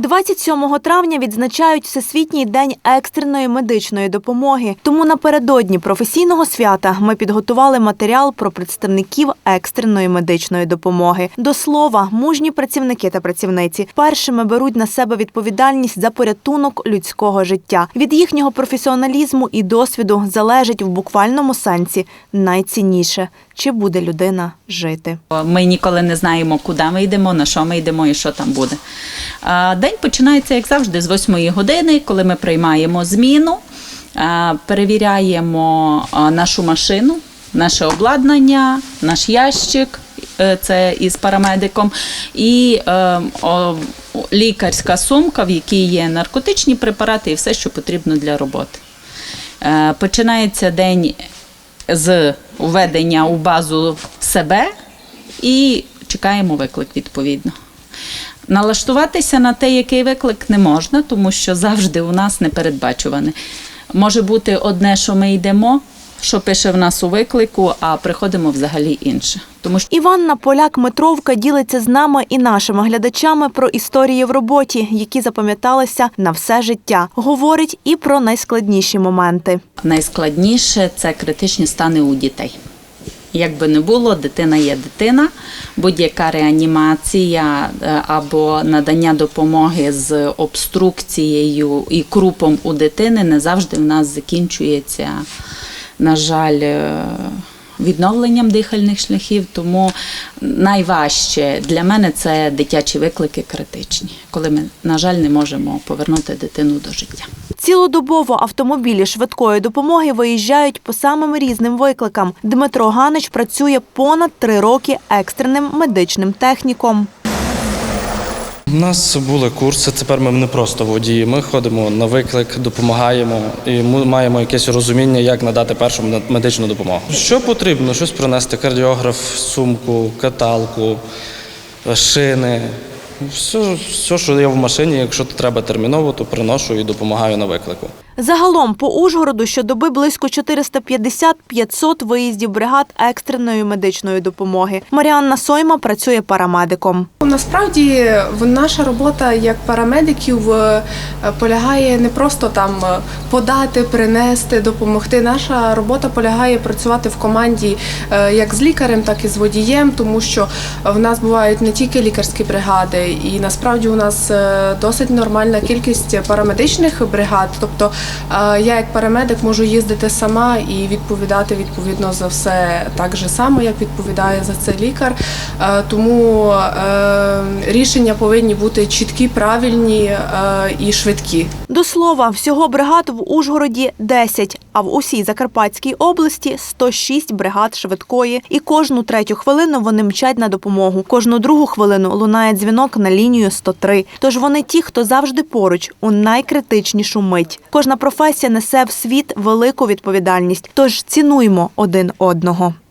27 травня відзначають Всесвітній день екстреної медичної допомоги. Тому напередодні професійного свята ми підготували матеріал про представників екстреної медичної допомоги. До слова, мужні працівники та працівниці першими беруть на себе відповідальність за порятунок людського життя. Від їхнього професіоналізму і досвіду залежить в буквальному сенсі найцінніше чи буде людина жити. Ми ніколи не знаємо, куди ми йдемо, на що ми йдемо і що там буде. День починається, як завжди, з 8 години, коли ми приймаємо зміну, перевіряємо нашу машину, наше обладнання, наш ящик. е, Це із парамедиком, і е, о, лікарська сумка, в якій є наркотичні препарати і все, що потрібно для роботи. Е, Починається день з введення у базу себе і чекаємо виклик відповідно. Налаштуватися на те, який виклик не можна, тому що завжди у нас непередбачуване. Може бути одне, що ми йдемо, що пише в нас у виклику, а приходимо взагалі інше. Тому що Іванна Поляк Митровка ділиться з нами і нашими глядачами про історії в роботі, які запам'яталися на все життя. Говорить і про найскладніші моменти. найскладніше це критичні стани у дітей. Як би не було, дитина є дитина, будь-яка реанімація е, або надання допомоги з обструкцією і крупом у дитини не завжди в нас закінчується, на жаль, е, відновленням дихальних шляхів. Тому найважче для мене це дитячі виклики критичні, коли ми, на жаль, не можемо повернути дитину до життя. Цілодобово автомобілі швидкої допомоги виїжджають по самим різним викликам. Дмитро Ганич працює понад три роки екстреним медичним техніком. У нас були курси, тепер ми не просто водії. Ми ходимо на виклик, допомагаємо і ми маємо якесь розуміння, як надати першу медичну допомогу. Що потрібно? Щось принести: кардіограф, сумку, каталку, шини. Все, все, що є в машині, якщо треба терміново, то приношу і допомагаю на виклику. Загалом по Ужгороду щодоби близько 450-500 виїздів бригад екстреної медичної допомоги. Маріанна Сойма працює парамедиком. Насправді наша робота як парамедиків е, полягає не просто там е, подати, принести, допомогти. Наша робота полягає працювати в команді е, як з лікарем, так і з водієм, тому що в нас бувають не тільки лікарські бригади, і насправді у нас досить нормальна кількість парамедичних бригад. Тобто я як парамедик можу їздити сама і відповідати відповідно за все так же само, як відповідає за це лікар. Тому е, рішення повинні бути чіткі, правильні е, і швидкі. До слова, всього бригад в Ужгороді 10, а в усій Закарпатській області 106 бригад швидкої. І кожну третю хвилину вони мчать на допомогу. Кожну другу хвилину лунає дзвінок на лінію 103. Тож вони ті, хто завжди поруч у найкритичнішу мить. Кожна професія несе в світ велику відповідальність. Тож цінуймо один одного.